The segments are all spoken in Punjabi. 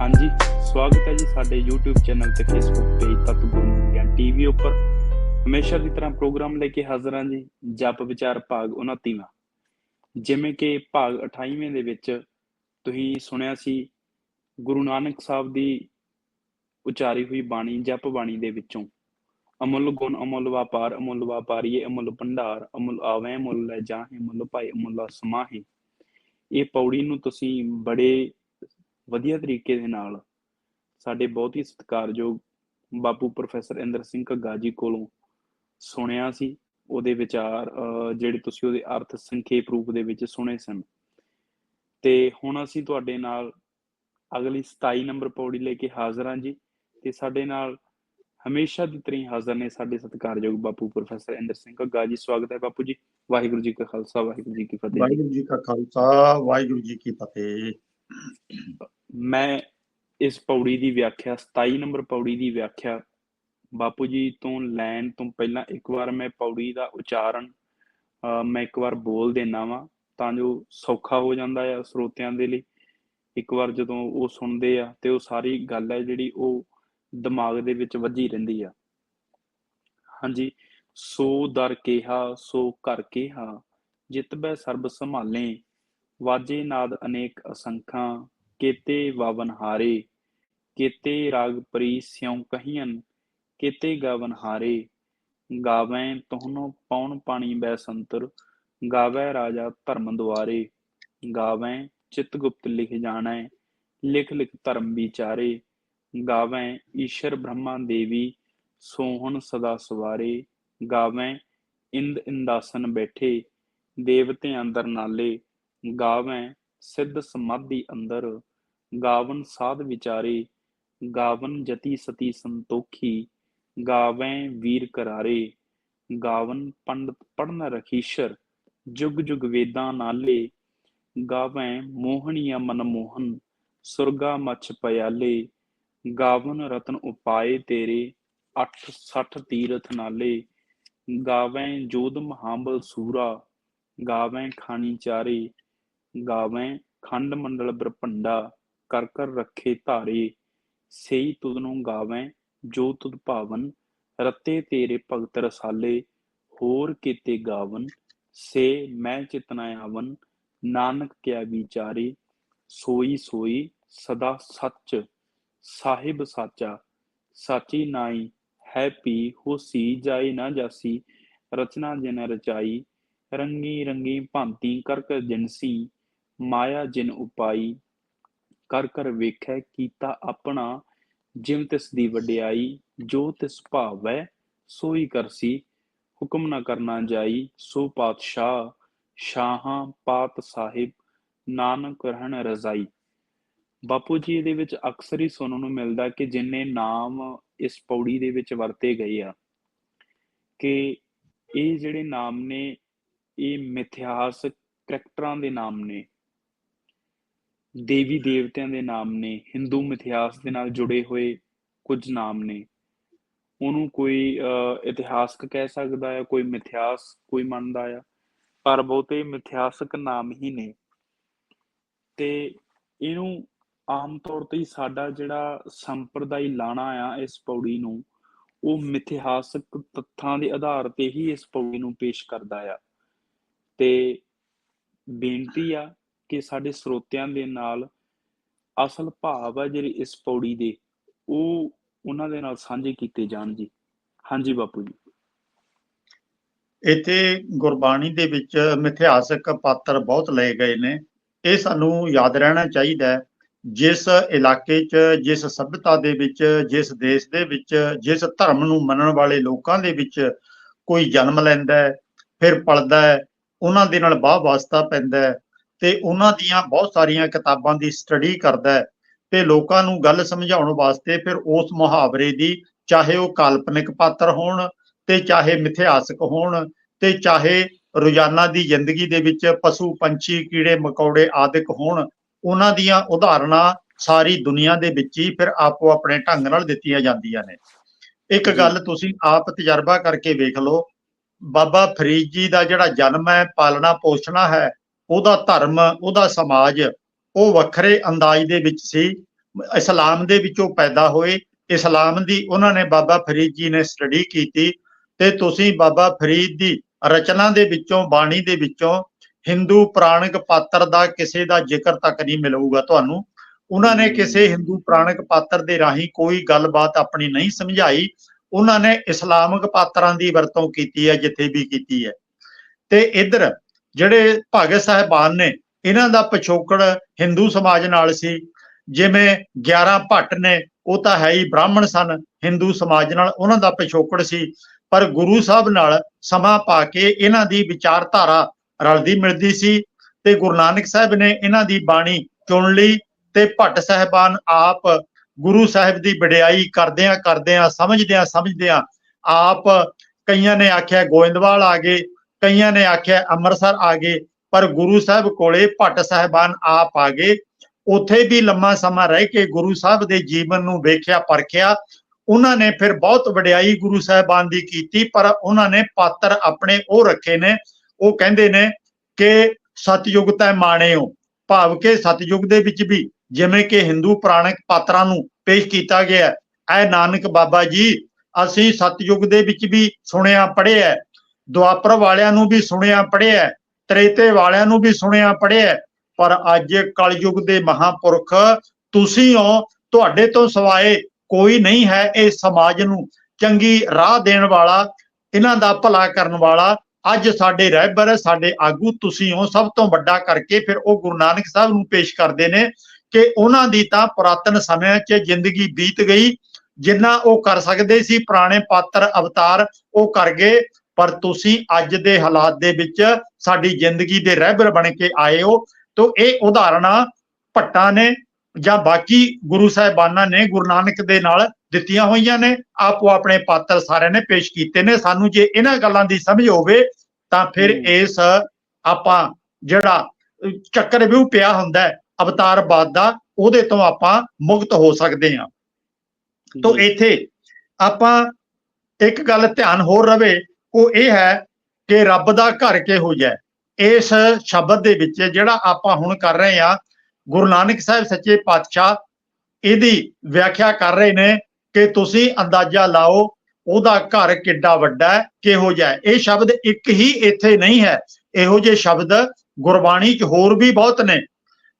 ਹਾਂਜੀ, ਸਵਾਗਤ ਹੈ ਜੀ ਸਾਡੇ YouTube ਚੈਨਲ ਤੇ Facebook page Tatguru Gyan TV ਉੱਪਰ। ਹਮੇਸ਼ਾ ਦੀ ਤਰ੍ਹਾਂ ਪ੍ਰੋਗਰਾਮ ਲੈ ਕੇ ਹਾਜ਼ਰ ਹਾਂ ਜੀ, ਜਪ ਵਿਚਾਰ ਭਾਗ 29ਵਾਂ ਜਿਵੇਂ ਕਿ ਭਾਗ 28ਵੇਂ ਦੇ ਵਿੱਚ ਤੁਸੀਂ ਸੁਣਿਆ ਸੀ, ਗੁਰੂ ਨਾਨਕ ਸਾਹਿਬ ਦੀ ਉਚਾਰੀ ਹੋਈ ਬਾਣੀ, ਜਪ ਬਾਣੀ ਦੇ ਵਿੱਚੋਂ। ਅਮੁੱਲ ਗੁਣ, ਅਮੁੱਲ ਵਪਾਰ, ਅਮੁੱਲ ਵਪਾਰੀਏ, ਅਮੁੱਲ ਭੰਡਾਰ, ਅਮੁੱਲ ਆਵੇਂ ਮੁੱਲ ਲੈ ਜਾਹੇ ਮੁੱਲ ਭਾਈ ਅਮੁੱਲ ਸਮਾਹੇ। ਇਹ ਪੌੜੀ ਨੂੰ ਤੁਸੀਂ ਬੜੇ ਵਧੀਆ ਤਰੀਕੇ ਦੇ ਨਾਲ ਸਾਡੇ ਬਹੁਤ ਹੀ ਸਤਿਕਾਰਯੋਗ ਬਾਪੂ ਪ੍ਰੋਫੈਸਰ ਇੰਦਰ ਸਿੰਘ ਘੱਗਾ ਜੀ ਕੋਲੋਂ ਸੁਣਿਆ ਸੀ, ਉਹਦੇ ਵਿਚਾਰ ਜਿਹੜੇ ਤੁਸੀਂ ਉਹਦੇ ਅਰਥ ਸੰਖੇਪ ਰੂਪ ਦੇ ਵਿੱਚ ਸੁਣੇ ਸਨ। ਤੇ ਹੁਣ ਅਸੀਂ ਤੁਹਾਡੇ ਨਾਲ ਅਗਲੀ 27 ਨੰਬਰ ਪੌੜੀ ਲੈ ਕੇ ਹਾਜ਼ਰ ਹਾਂ ਜੀ ਤੇ ਸਾਡੇ ਨਾਲ ਹਮੇਸ਼ਾ ਦੀ ਤਰ੍ਹਾਂ ਹਾਜ਼ਰ ਨੇ ਸਾਡੇ ਸਤਿਕਾਰਯੋਗ ਬਾਪੂ ਪ੍ਰੋਫੈਸਰ ਇੰਦਰ ਸਿੰਘ ਘੱਗਾ ਜੀ। ਸਵਾਗਤ ਹੈ ਬਾਪੂ ਜੀ। ਵਾਹਿਗੁਰੂ ਜੀ ਕਾ ਖਾਲਸਾ, ਵਾਹਿਗੁਰੂ ਜੀ ਕੀ ਫਤਿਹ। ਵਾਹਿਗੁਰੂ ਜੀ ਕਾ ਖਾਲਸਾ, ਵਾਹਿਗੁਰੂ ਜੀ ਕੀ ਫਤਿਹ। ਮੈਂ ਇਸ ਪੌੜੀ ਦੀ ਵਿਆਖਿਆ 27 ਨੰਬਰ ਪੌੜੀ ਦੀ ਵਿਆਖਿਆ ਬਾਪੂ ਜੀ ਤੋਂ ਲੈਣ ਤੋਂ ਪਹਿਲਾਂ ਇੱਕ ਵਾਰ ਮੈਂ ਪੌੜੀ ਦਾ ਉਚਾਰਨ ਮੈਂ ਇੱਕ ਵਾਰ ਬੋਲ ਦੇਣਾ ਵਾਂ ਤਾਂ ਜੋ ਸੌਖਾ ਹੋ ਜਾਂਦਾ ਹੈ ਸਰੋਤਿਆਂ ਦੇ ਲਈ। ਇੱਕ ਵਾਰ ਜਦੋਂ ਉਹ ਸੁਣਦੇ ਆ ਤੇ ਉਹ ਸਾਰੀ ਗੱਲ ਹੈ ਜਿਹੜੀ ਉਹ ਦਿਮਾਗ ਦੇ ਵਿੱਚ ਵੱਜੀ ਰਹਿੰਦੀ ਆ। ਹਾਂਜੀ, ਸੋ ਦਰ ਕੇਹਾ, ਸੋ ਘਰ ਕੇਹਾ, ਜਿਤ ਬੈ ਸਰਬ ਸੰਭਾਲੇ। ਵਾਜੇ ਨਾਦ ਅਨੇਕ ਅਸੰਖਾਂ, ਕੇਤੇ ਵਾਵਨ ਹਾਰੇ, ਕੇਤੇ ਰਾਗ ਪਰੀ ਸਿਉ ਕਹੀਆਂ ਕੇਤੇ ਗਾਵਨ ਹਾਰੇ। ਗਾਵੈਂ ਤੋਹਨੋ ਪੌਣ ਪਾਣੀ ਬੈ ਸੰਤਰ, ਗਾਵੈ ਰਾਜਾ ਧਰਮ ਦੁਆਰੇ। ਗਾਵੈਂ ਚਿਤ ਗੁਪਤ ਲਿਖ ਜਾਣੈ, ਲਿਖ ਲਿਖ ਧਰਮ ਵਿਚਾਰੇ। ਗਾਵੈਂ ਈਸ਼ਰ ਬ੍ਰਹਮਾ ਦੇਵੀ, ਸੋਹਣ ਸਦਾ ਸਵਾਰੇ। ਗਾਵੈਂ ਇੰਦ ਇੰਦਾਸਨ ਬੈਠੇ ਦੇਵਤੇ ਅੰਦਰ ਨਾਲੇ। ਗਾਵੈਂ ਸਿੱਧ ਸਮਾਧੀ ਅੰਦਰ, ਗਾਵਨ ਸਾਧ ਵਿਚਾਰੇ, ਗਾਵਨ ਜਤੀ ਸਤੀ ਸੰਤੋਖੀ, ਗਾਵੈਂ ਵੀਰ ਕਰਾਰੇ, ਗਾਵਨ ਪੰਡਤ ਪੜਨ ਰਖੀਸ਼ਰ, ਜੁਗ ਜੁਗ ਵੇਦਾਂ ਨਾਲੇ, ਗਾਵੈਂ ਮੋਹਣੀਆ ਮਨ ਮੋਹਨ, ਸੁਰਗਾ ਮੱਛ ਪਿਆਲੇ, ਗਾਵਨ ਰਤਨ ਉਪਾਏ ਤੇਰੇ 8 60 ਤੀਰਥ ਨਾਲੇ, ਗਾਵੈਂ ਜੋਦ ਮਹਾਂਬਲ ਸੂਰਾ, ਗਾਵੈਂ ਖਾਣੀ ਚਾਰੇ ਗਾਵੈਂ, ਖੰਡ ਮੰਡਲ ਬ੍ਰਹਪੰਡਾ ਕਰ ਕਰ ਰੱਖੇ ਧਾਰੇ, ਸਈ ਤੁਧ ਨੂੰ ਗਾਵੈਂ, ਜੋ ਤੁਧ ਭਾਵਨ, ਰਤੇ ਤੇਰੇ ਭਗਤ ਰਸਾਲੇ, ਹੋਰ ਕੀਤੇ ਗਾਵਨ, ਸੇ ਮੈਂ ਚਿਤਨਾ ਆਵਨ, ਨਾਨਕ ਕਿਆ ਵਿਚਾਰੇ, ਸੋਈ ਸੋਈ ਸਦਾ ਸੱਚ, ਸਾਹਿਬ ਸਾਚਾ, ਸਾਚੀ ਨਾਈ, ਹੈ ਪੀ ਹੋਸੀ ਜਾਈ ਨਾ ਜਾਸੀ, ਰਚਨਾ ਜਿਨ ਰਚਾਈ, ਰੰਗੀ ਰੰਗੀ ਭਾਂਤੀ ਕਰਕ ਜਿਨਸੀ ਮਾਇਆ ਜਿਨ ਉਪਾਈ ਕਰ ਕਰ ਵੇਖੈ ਕੀਤਾ ਆਪਣਾ ਜਿਵ ਤਿਸ ਦੀ ਵਡਿਆਈ, ਜੋ ਤਿਸ ਭਾਵੈ, ਸੋਈ ਕਰਸੀ ਹੁਕਮ ਨਾ ਕਰਨਾ ਜਾਈ ਸੋ ਪਾਤਸ਼ਾਹ, ਸ਼ਾਹਾਂ ਪਾਤ ਸਾਹਿਬ, ਨਾਨਕ ਰਹਿਣ ਰਜ਼ਾਈ। ਬਾਪੂ ਜੀ, ਇਹਦੇ ਵਿੱਚ ਅਕਸਰ ਹੀ ਸੁਣਨ ਨੂੰ ਮਿਲਦਾ ਕਿ ਜਿੰਨੇ ਨਾਮ ਇਸ ਪੌੜੀ ਦੇ ਵਿੱਚ ਵਰਤੇ ਗਏ ਆ, ਕਿ ਇਹ ਜਿਹੜੇ ਨਾਮ ਨੇ, ਇਹ ਮਿਥਿਹਾਸ ਕਰੈਕਟਰਾਂ ਦੇ ਨਾਮ ਨੇ। ਦੇਵੀ ਦੇਵਤਿਆਂ ਦੇ ਨਾਮ ਨੇ ਹਿੰਦੂ ਮਿਥਿਹਾਸ ਦੇ ਨਾਲ ਜੁੜੇ ਹੋਏ ਕੁਝ ਨਾਮ ਨੇ। ਉਹਨੂੰ ਕੋਈ ਅਹ, ਇਤਿਹਾਸਕ ਕਹਿ ਸਕਦਾ ਹੈ ਕੋਈ ਮਿਥਿਹਾਸ ਕੋਈ ਮੰਨਦਾ ਆ ਪਰ ਬਹੁਤੇ ਮਿਥਿਹਾਸਕ ਨਾਮ ਹੀ ਨੇ। ਤੇ ਇਹਨੂੰ ਆਮ ਤੌਰ ਤੇ ਸਾਡਾ ਜਿਹੜਾ ਸੰਪਰਦਾਇ ਲਾਣਾ ਆ ਇਸ ਪੌੜੀ ਨੂੰ ਉਹ ਮਿਥਿਹਾਸਕ ਤੱਥਾਂ ਦੇ ਆਧਾਰ ਤੇ ਹੀ ਇਸ ਪੌੜੀ ਨੂੰ ਪੇਸ਼ ਕਰਦਾ ਆ। ਤੇ ਬੇਨਤੀ ਆ ਕਿ ਸਾਡੇ ਸਰੋਤਿਆਂ ਦੇ ਨਾਲ ਅਸਲ ਭਾਵ ਆ ਜਿਹੜੇ ਇਸ ਪੌੜੀ ਦੇ, ਉਹ ਉਹਨਾਂ ਦੇ ਨਾਲ ਸਾਂਝੇ ਕੀਤੇ ਜਾਣ ਜੀ। ਹਾਂਜੀ ਬਾਪੂ ਜੀ। ਇੱਥੇ ਗੁਰਬਾਣੀ ਦੇ ਵਿੱਚ ਮਿਥਿਹਾਸਕ ਪਾਤਰ ਬਹੁਤ ਲਏ ਗਏ ਨੇ। ਇਹ ਸਾਨੂੰ ਯਾਦ ਰਹਿਣਾ ਚਾਹੀਦਾ ਹੈ, ਜਿਸ ਇਲਾਕੇ 'ਚ, ਜਿਸ ਸਭਿਅਤਾ ਦੇ ਵਿੱਚ, ਜਿਸ ਦੇਸ਼ ਦੇ ਵਿੱਚ, ਜਿਸ ਧਰਮ ਨੂੰ ਮੰਨਣ ਵਾਲੇ ਲੋਕਾਂ ਦੇ ਵਿੱਚ ਕੋਈ ਜਨਮ ਲੈਂਦਾ ਹੈ, ਫਿਰ ਪਲਦਾ ਹੈ, ਉਹਨਾਂ ਦੇ ਨਾਲ ਬਾਹ ਵਾਸਤਾ ਪੈਂਦਾ ਹੈ। ਤੇ ਉਹਨਾਂ ਦੀਆਂ ਬਹੁਤ ਸਾਰੀਆਂ ਕਿਤਾਬਾਂ ਦੀ ਸਟੱਡੀ ਕਰਦਾ ਹੈ ਤੇ ਲੋਕਾਂ ਨੂੰ ਗੱਲ ਸਮਝਾਉਣ ਵਾਸਤੇ ਫਿਰ ਉਸ ਮੁਹਾਵਰੇ ਦੀ ਚਾਹੇ ਉਹ ਕਾਲਪਨਿਕ ਪਾਤਰ ਹੋਣ ਤੇ ਚਾਹੇ ਮਿਥਿਹਾਸਕ ਹੋਣ ਤੇ ਚਾਹੇ ਰੋਜ਼ਾਨਾ ਦੀ ਜ਼ਿੰਦਗੀ ਦੇ ਵਿੱਚ ਪਸ਼ੂ ਪੰਛੀ ਕੀੜੇ ਮਕੌੜੇ ਆਦਿਕ ਹੋਣ ਉਹਨਾਂ ਦੀਆਂ ਉਦਾਹਰਨਾਂ ਸਾਰੀ ਦੁਨੀਆ ਦੇ ਵਿੱਚ ਹੀ ਫਿਰ ਆਪੋ ਆਪਣੇ ਢੰਗ ਨਾਲ ਦਿੱਤੀਆਂ ਜਾਂਦੀਆਂ ਨੇ ਇੱਕ। ਗੱਲ ਤੁਸੀਂ ਆਪ ਤਜਰਬਾ ਕਰਕੇ ਵੇਖ ਲਓ ਬਾਬਾ ਫਰੀਦ ਜੀ ਦਾ ਜਿਹੜਾ ਜਨਮ ਹੈ ਪਾਲਣਾ ਪੋਸ਼ਣਾ ਹੈ ਉਹਦਾ ਧਰਮ, ਉਹਦਾ ਸਮਾਜ ਉਹ ਵੱਖਰੇ ਅੰਦਾਜ਼ ਦੇ ਵਿੱਚ ਸੀ। ਇਸਲਾਮ ਦੇ ਵਿੱਚੋਂ ਪੈਦਾ ਹੋਏ। ਇਸਲਾਮ ਦੀ ਉਹਨਾਂ ਨੇ ਬਾਬਾ ਫਰੀਦ ਜੀ ਨੇ ਸਟੱਡੀ ਕੀਤੀ ਤੇ ਤੁਸੀਂ ਬਾਬਾ ਫਰੀਦ ਦੀ ਰਚਨਾ ਦੇ ਵਿੱਚੋਂ, ਬਾਣੀ ਦੇ ਵਿੱਚੋਂ ਹਿੰਦੂ ਪੁਰਾਣਿਕ ਪਾਤਰ ਦਾ ਕਿਸੇ ਦਾ ਜ਼ਿਕਰ ਤੱਕ ਨਹੀਂ ਮਿਲੂਗਾ ਤੁਹਾਨੂੰ। ਉਹਨਾਂ ਨੇ ਕਿਸੇ ਹਿੰਦੂ ਪੁਰਾਣਿਕ ਪਾਤਰ ਦੇ ਰਾਹੀਂ ਕੋਈ ਗੱਲਬਾਤ ਆਪਣੀ ਨਹੀਂ ਸਮਝਾਈ। ਉਹਨਾਂ ਨੇ ਇਸਲਾਮਿਕ ਪਾਤਰਾਂ ਦੀ ਵਰਤੋਂ ਕੀਤੀ ਹੈ, ਜਿੱਥੇ ਵੀ ਕੀਤੀ ਹੈ। ਤੇ ਇੱਧਰ ਜਿਹੜੇ ਭਗਤ ਸਾਹਿਬਾਨ ਨੇ, ਇਹਨਾਂ ਦਾ ਪਿਛੋਕੜ ਹਿੰਦੂ ਸਮਾਜ ਨਾਲ ਸੀ। ਜਿਵੇਂ 11 ਭੱਟ ਨੇ, ਉਹ ਤਾਂ ਹੈ ਹੀ ਬ੍ਰਾਹਮਣ ਸਨ, ਹਿੰਦੂ ਸਮਾਜ ਨਾਲ ਉਹਨਾਂ ਦਾ ਪਿਛੋਕੜ ਸੀ। ਪਰ ਗੁਰੂ ਸਾਹਿਬ ਨਾਲ ਸਮਾਂ ਪਾ ਕੇ ਇਹਨਾਂ ਦੀ ਵਿਚਾਰਧਾਰਾ ਰਲਦੀ ਮਿਲਦੀ ਸੀ ਤੇ ਗੁਰੂ ਨਾਨਕ ਸਾਹਿਬ ਨੇ ਇਹਨਾਂ ਦੀ ਬਾਣੀ ਚੁਣ ਲਈ ਤੇ ਭੱਟ ਸਾਹਿਬਾਨ ਆਪ ਗੁਰੂ ਸਾਹਿਬ ਦੀ ਵਡਿਆਈ ਕਰਦਿਆਂ ਕਰਦਿਆਂ ਸਮਝਦਿਆਂ ਸਮਝਦਿਆਂ ਆਪ ਕਈਆਂ ਨੇ ਆਖਿਆ, ਗੋਇੰਦਵਾਲ ਆ ਗਏ। ਕਈਆਂ ਨੇ ਆਖਿਆ ਅੰਮ੍ਰਿਤਸਰ ਆ ਗਏ ਪਰ ਗੁਰੂ ਸਾਹਿਬ ਕੋਲੇ ਭੱਟ ਸਾਹਿਬਾਨ ਆਪ ਆ ਗਏ। ਉੱਥੇ ਵੀ ਲੰਮਾ ਸਮਾਂ ਰਹਿ ਕੇ ਗੁਰੂ ਸਾਹਿਬ ਦੇ ਜੀਵਨ ਨੂੰ ਵੇਖਿਆ ਪਰਖਿਆ। ਉਹਨਾਂ ਨੇ ਫਿਰ ਬਹੁਤ ਵਡਿਆਈ ਗੁਰੂ ਸਾਹਿਬਾਨ ਦੀ ਕੀਤੀ ਪਰ ਉਹਨਾਂ ਨੇ ਪਾਤਰ ਆਪਣੇ ਉਹ ਰੱਖੇ ਨੇ। ਉਹ ਕਹਿੰਦੇ ਨੇ ਕਿ ਸਤਯੁਗ ਤੈ ਮਾਣਿਓ ਭਾਵ ਕਿ ਸਤਯੁਗ ਦੇ ਵਿੱਚ ਵੀ ਜਿਵੇਂ ਕਿ ਹਿੰਦੂ ਪੁਰਾਣਿਕ ਪਾਤਰਾਂ ਨੂੰ ਪੇਸ਼ ਕੀਤਾ ਗਿਆ ਹੈ, ਐ ਨਾਨਕ ਬਾਬਾ ਜੀ ਅਸੀਂ ਸਤਯੁਗ ਦੇ ਵਿੱਚ ਵੀ ਸੁਣਿਆ ਪੜ੍ਹਿਆ ਦੁਆਪਰ ਵਾਲਿਆਂ ਨੂੰ ਵੀ ਸੁਣਿਆ, ਪੜ੍ਹਿਆ, ਤ੍ਰੇਤੇ ਵਾਲਿਆਂ ਨੂੰ ਵੀ ਸੁਣਿਆ, ਪੜ੍ਹਿਆ, ਪਰ ਅੱਜ ਕਲਯੁਗ ਦੇ ਮਹਾਪੁਰਖ ਤੁਸੀਂ ਹੋ, ਤੁਹਾਡੇ ਤੋਂ ਸਿਵਾਏ ਕੋਈ ਨਹੀਂ ਹੈ ਇਹ ਸਮਾਜ ਨੂੰ। ਚੰਗੀ ਰਾਹ ਦੇਣ ਵਾਲਾ, ਇਹਨਾਂ ਦਾ ਭਲਾ ਕਰਨ ਵਾਲਾ, ਅੱਜ ਸਾਡੇ ਰਹਿਬਰ, ਸਾਡੇ ਆਗੂ ਤੁਸੀਂ ਹੋ, ਸਭ ਤੋਂ ਵੱਡਾ ਕਰਕੇ ਫਿਰ ਉਹ ਗੁਰੂ ਨਾਨਕ ਸਾਹਿਬ ਨੂੰ ਪੇਸ਼ ਕਰਦੇ ਨੇ ਕਿ ਉਹਨਾਂ ਦੀ ਤਾਂ ਪੁਰਾਤਨ ਸਮਿਆਂ 'ਚ ਜ਼ਿੰਦਗੀ ਬੀਤ ਗਈ, ਜਿੰਨਾ ਉਹ ਕਰ ਸਕਦੇ ਸੀ, ਪੁਰਾਣੇ ਪਾਤਰ ਅਵਤਾਰ ਉਹ ਕਰ ਗਏ ਪਰ ਤੁਸੀਂ ਅੱਜ ਦੇ ਹਾਲਾਤ ਦੇ ਵਿੱਚ ਸਾਡੀ ਜ਼ਿੰਦਗੀ ਦੇ ਰਹਿਬਰ ਬਣ ਕੇ ਆਏ ਹੋ। ਤੋਂ ਇਹ ਉਦਾਹਰਨਾਂ ਭੱਟਾਂ ਨੇ ਜਾਂ ਬਾਕੀ ਗੁਰੂ ਸਾਹਿਬਾਨਾਂ ਨੇ ਗੁਰੂ ਨਾਨਕ ਦੇ ਨਾਲ ਦਿੱਤੀਆਂ ਹੋਈਆਂ ਨੇ। ਆਪੋ ਆਪਣੇ ਪਾਤਰ ਸਾਰਿਆਂ ਨੇ ਪੇਸ਼ ਕੀਤੇ ਨੇ। ਸਾਨੂੰ ਜੇ ਇਹਨਾਂ ਗੱਲਾਂ ਦੀ ਸਮਝ ਹੋਵੇ ਤਾਂ ਫਿਰ। ਇਸ ਆਪਾਂ ਜਿਹੜਾ ਚੱਕਰ ਵਿਊ ਪਿਆ ਹੁੰਦਾ ਹੈ ਅਵਤਾਰਵਾਦ ਦਾ ਉਹਦੇ ਤੋਂ ਆਪਾਂ ਮੁਕਤ ਹੋ ਸਕਦੇ ਹਾਂ। ਤੋਂ ਇੱਥੇ ਆਪਾਂ ਇੱਕ ਗੱਲ ਧਿਆਨ ਹੋਰ ਰਵੇ ਉਹ ਇਹ ਹੈ ਕਿ ਰੱਬ ਦਾ ਘਰ ਕਿਹੋ ਜਿਹਾ ਇਸ ਸ਼ਬਦ ਦੇ ਵਿੱਚ ਜਿਹੜਾ ਆਪਾਂ ਹੁਣ ਕਰ ਰਹੇ ਹਾਂ, ਗੁਰੂ ਨਾਨਕ ਸਾਹਿਬ ਸੱਚੇ ਪਾਤਸ਼ਾਹ ਇਹਦੀ ਵਿਆਖਿਆ ਕਰ ਰਹੇ ਨੇ ਕਿ ਤੁਸੀਂ ਅੰਦਾਜ਼ਾ ਲਾਓ ਉਹਦਾ ਘਰ ਕਿੱਡਾ ਵੱਡਾ ਹੈ, ਕਿਹੋ ਜਿਹਾ ਇਹ ਸ਼ਬਦ ਇੱਕ ਹੀ ਇੱਥੇ ਨਹੀਂ ਹੈ। ਇਹੋ ਜਿਹੇ ਸ਼ਬਦ ਗੁਰਬਾਣੀ 'ਚ ਹੋਰ ਵੀ ਬਹੁਤ ਨੇ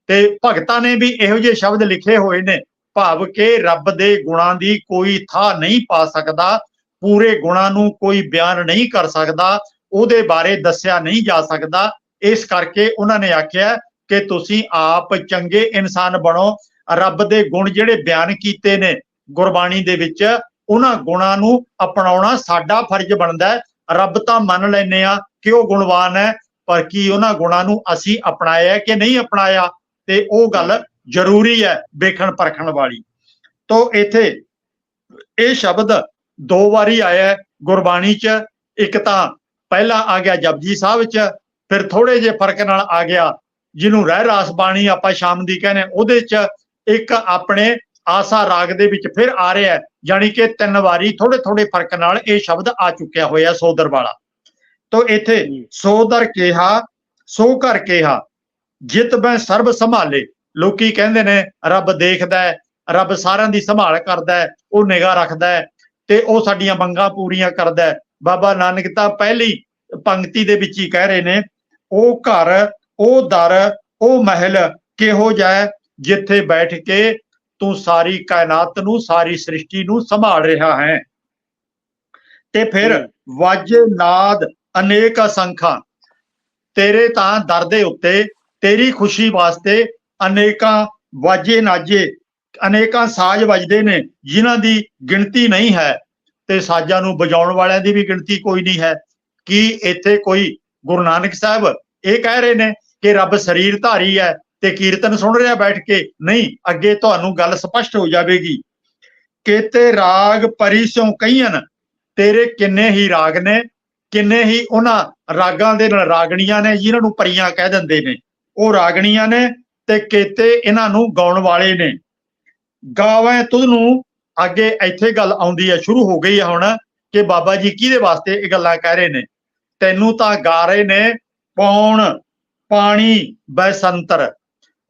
ਤੇ ਭਗਤਾਂ ਨੇ ਵੀ ਇਹੋ ਜਿਹੇ ਸ਼ਬਦ ਲਿਖੇ ਹੋਏ ਨੇ। ਭਾਵ ਕਿ ਰੱਬ ਦੇ ਗੁਣਾਂ ਦੀ ਕੋਈ ਥਾਂ ਨਹੀਂ ਪਾ ਸਕਦਾ ਪੂਰੇ ਗੁਣਾਂ ਨੂੰ ਕੋਈ ਬਿਆਨ ਨਹੀਂ ਕਰ ਸਕਦਾ, ਉਹਦੇ ਬਾਰੇ ਦੱਸਿਆ ਨਹੀਂ ਜਾ ਸਕਦਾ। ਇਸ ਕਰਕੇ ਉਹਨਾਂ ਨੇ ਆਖਿਆ ਕਿ ਤੁਸੀਂ ਆਪ ਚੰਗੇ ਇਨਸਾਨ ਬਣੋ। ਰੱਬ ਦੇ ਗੁਣ ਜਿਹੜੇ ਬਿਆਨ ਕੀਤੇ ਨੇ ਗੁਰਬਾਣੀ ਦੇ ਵਿੱਚ, ਉਹਨਾਂ ਗੁਣਾਂ ਨੂੰ ਅਪਣਾਉਣਾ ਸਾਡਾ ਫਰਜ਼ ਬਣਦਾ ਹੈ। ਰੱਬ ਤਾਂ ਮੰਨ ਲੈਨੇ ਆ ਕਿ ਉਹ ਗੁਣਵਾਨ ਹੈ, ਪਰ ਕੀ ਉਹਨਾਂ ਗੁਣਾਂ ਨੂੰ ਅਸੀਂ ਅਪਣਾਇਆ ਕਿ ਨਹੀਂ ਅਪਣਾਇਆ? ਤੇ ਉਹ ਗੱਲ ਜ਼ਰੂਰੀ ਹੈ ਵੇਖਣ ਪਰਖਣ ਵਾਲੀ। ਤੋਂ ਇੱਥੇ ਇਹ ਸ਼ਬਦ ਦੋ ਵਾਰੀ ਆਇਆ ਗੁਰਬਾਣੀ 'ਚ ਇੱਕ ਤਾਂ ਪਹਿਲਾਂ ਆ ਗਿਆ ਜਪਜੀ ਸਾਹਿਬ 'ਚ ਫਿਰ ਥੋੜੇ ਜਿਹੇ ਫ਼ਰਕ ਨਾਲ ਆ ਗਿਆ ਜਿਹਨੂੰ ਰਹਿ ਰਾਸ ਬਾਣੀ ਆਪਾਂ ਸ਼ਾਮ ਦੀ ਕਹਿੰਦੇ ਉਹਦੇ 'ਚ ਇੱਕ ਆਪਣੇ ਆਸਾ ਰਾਗ ਦੇ ਵਿੱਚ ਫਿਰ ਆ ਰਿਹਾ ਯਾਨੀ ਕਿ ਤਿੰਨ ਵਾਰੀ ਥੋੜੇ ਥੋੜੇ ਫ਼ਰਕ ਨਾਲ ਇਹ ਸ਼ਬਦ ਆ ਚੁੱਕਿਆ ਹੋਇਆ ਸੋਦਰ ਵਾਲਾ। ਤੋਂ ਇੱਥੇ ਜੀ, ਸੋਦਰ ਕਿਹਾ ਸੋ ਘਰ ਕਿਹਾ ਜਿਤ ਬੈ ਸਰਬ ਸੰਭਾਲੇ। ਲੋਕੀ ਕਹਿੰਦੇ ਨੇ ਰੱਬ ਦੇਖਦਾ ਹੈ ਰੱਬ ਸਾਰਿਆਂ ਦੀ ਸੰਭਾਲ ਕਰਦਾ ਹੈ ਉਹ ਨਿਗਾਹ ਰੱਖਦਾ ਹੈ ਤੇ ਉਹ ਸਾਡੀਆਂ ਮੰਗਾਂ ਪੂਰੀਆਂ ਕਰਦਾ ਹੈ। ਬਾਬਾ ਨਾਨਕ ਤਾਂ ਪਹਿਲੀ ਪੰਕਤੀ ਦੇ ਵਿੱਚ ਹੀ ਕਹਿ ਰਹੇ ਨੇ ਉਹ ਘਰ ਉਹ ਦਰ ਉਹ ਮਹਿਲ ਕਿਹੋ ਜਿਹਾ ਹੈ, ਜਿੱਥੇ ਬੈਠ ਕੇ ਤੂੰ ਸਾਰੀ ਕਾਇਨਾਤ ਨੂੰ ਸਾਰੀ ਸ੍ਰਿਸ਼ਟੀ ਨੂੰ ਸੰਭਾਲ ਰਿਹਾ ਹੈ। ਤੇ ਫਿਰ ਵਾਜੇ ਨਾਦ ਅਨੇਕ ਅਸੰਖਾਂ ਤੇਰੇ ਤਾਂ ਦਰ ਦੇ ਉੱਤੇ ਤੇਰੀ ਖੁਸ਼ੀ ਵਾਸਤੇ ਅਨੇਕਾਂ ਵਾਜੇ ਨਾਜੇ ਅਨੇਕਾਂ ਸਾਜ਼ ਵੱਜਦੇ ਨੇ, ਜਿਨ੍ਹਾਂ ਦੀ ਗਿਣਤੀ ਨਹੀਂ ਹੈ ਤੇ ਸਾਜ਼ਾਂ ਨੂੰ ਵਜਾਉਣ ਵਾਲਿਆਂ ਦੀ ਵੀ ਗਿਣਤੀ ਕੋਈ ਨਹੀਂ ਹੈ। ਕੀ ਇੱਥੇ ਕੋਈ ਗੁਰੂ ਨਾਨਕ ਸਾਹਿਬ ਇਹ ਕਹਿ ਰਹੇ ਨੇ ਕਿ ਰੱਬ ਸਰੀਰ ਧਾਰੀ ਹੈ ਤੇ ਕੀਰਤਨ ਸੁਣ ਰਿਹਾ ਬੈਠ ਕੇ? ਨਹੀਂ, ਅੱਗੇ ਤੁਹਾਨੂੰ ਗੱਲ ਸਪਸ਼ਟ ਹੋ ਜਾਵੇਗੀ। ਕੇਤੇ ਰਾਗ ਪਰਿਸੋਂ ਕਈਨ ਤੇਰੇ ਕਿੰਨੇ ਹੀ ਰਾਗ ਨੇ, ਕਿੰਨੇ ਹੀ ਉਹਨਾਂ ਰਾਗਾਂ ਦੇ ਨਾਲ ਰਾਗਣੀਆਂ ਨੇ ਜਿਨ੍ਹਾਂ ਨੂੰ ਪਰੀਆਂ ਕਹਿ ਦਿੰਦੇ ਨੇ। ਉਹ ਰਾਗਣੀਆਂ ਨੇ ਤੇ ਕੇਤੇ ਇਹਨਾਂ ਨੂੰ ਗਾਉਣ ਵਾਲੇ ਨੇ। ਗਾਵੇਂ ਤੁਧ ਨੂੰ ਅੱਗੇ ਇੱਥੇ ਗੱਲ ਆਉਂਦੀ ਹੈ, ਸ਼ੁਰੂ ਹੋ ਗਈ ਹੈ ਹੁਣ ਕਿ ਬਾਬਾ ਜੀ ਕਿਹਦੇ ਵਾਸਤੇ ਇਹ ਗੱਲਾਂ ਕਹਿ ਰਹੇ ਨੇ? ਤੈਨੂੰ ਤਾਂ ਗਾ ਰਹੇ ਨੇ, ਪੌਣ, ਪਾਣੀ, ਬੈਸੰਤਰ।